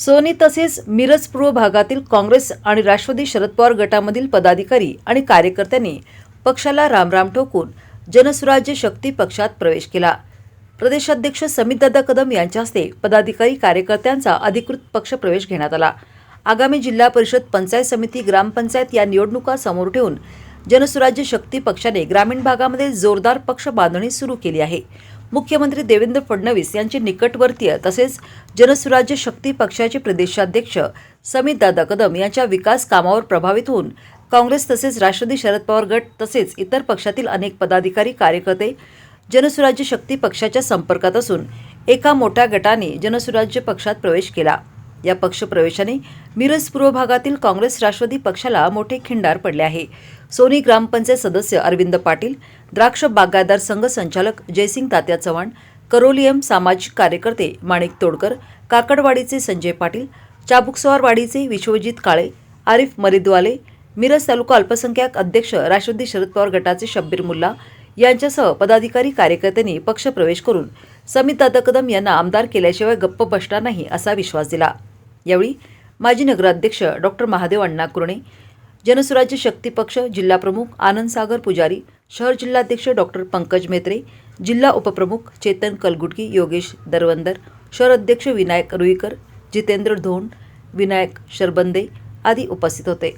Sony तसेच मिरज पूर्व भागातील काँग्रेस आणि राष्ट्रवादी शरद पवार गटामधील पदाधिकारी आणि कार्यकर्त्यांनी पक्षाला रामराम ठोकून जनसुराज्य शक्ती पक्षात प्रवेश केला. प्रदेशाध्यक्ष समितदादा कदम यांच्या हस्ते पदाधिकारी कार्यकर्त्यांचा अधिकृत पक्ष प्रवेश घेण्यात आला. आगामी जिल्हा परिषद पंचायत समिती ग्रामपंचायत या निवडणुका समोर ठेवून जनसुराज्य शक्ती पक्षाने ग्रामीण भागामध्ये जोरदार पक्ष बांधणी सुरू केली आहे. मुख्यमंत्री देवेंद्र फडणवीस यांचे निकटवर्तीय तसेच जनसुराज्य शक्ती पक्षाचे प्रदेशाध्यक्ष समितदादा कदम यांच्या विकास कामावर प्रभावित होऊन काँग्रेस तसेच राष्ट्रवादी शरद पवार गट तसेच इतर पक्षातील अनेक पदाधिकारी कार्यकर्ते जनसुराज्य शक्ती पक्षाच्या संपर्कात असून एका मोठ्या गटाने जनसुराज्य पक्षात प्रवेश केला. या पक्षप्रवेशाने मिरज पूर्व भागातील काँग्रेस राष्ट्रवादी पक्षाला मोठे खिंडार पडले आहे. सोनी ग्रामपंचायत सदस्य अरविंद पाटील द्राक्ष बागायतदार संघ संचालक जयसिंग तात्या चव्हाण करोलियम सामाजिक कार्यकर्ते माणिक तोडकर काकडवाडीचे संजय पाटील चाबुकसवारवाडीचे विश्वजित काळे आरिफ मरिद्वाले मिरज तालुका अल्पसंख्याक अध्यक्ष राष्ट्रवादी शरद पवार गटाचे शब्बीर मुल्ला यांच्यासह पदाधिकारी कार्यकर्त्यांनी पक्षप्रवेश करून समित दादा कदम यांना आमदार केल्याशिवाय गप्प बसणार नाही असा विश्वास दिला. यावेळी माजी नगराध्यक्ष डॉक्टर महादेव अण्णा कुरणे जनसुराज्य शक्ती पक्ष जिल्हाप्रमुख आनंदसागर पुजारी शहर जिल्हाध्यक्ष डॉक्टर पंकज मेत्रे जिल्हा उपप्रमुख चेतन कलगुटकी योगेश दरवंदर शहर अध्यक्ष विनायक रुईकर जितेंद्र धोंड विनायक शरबंदे आदी उपस्थित होते.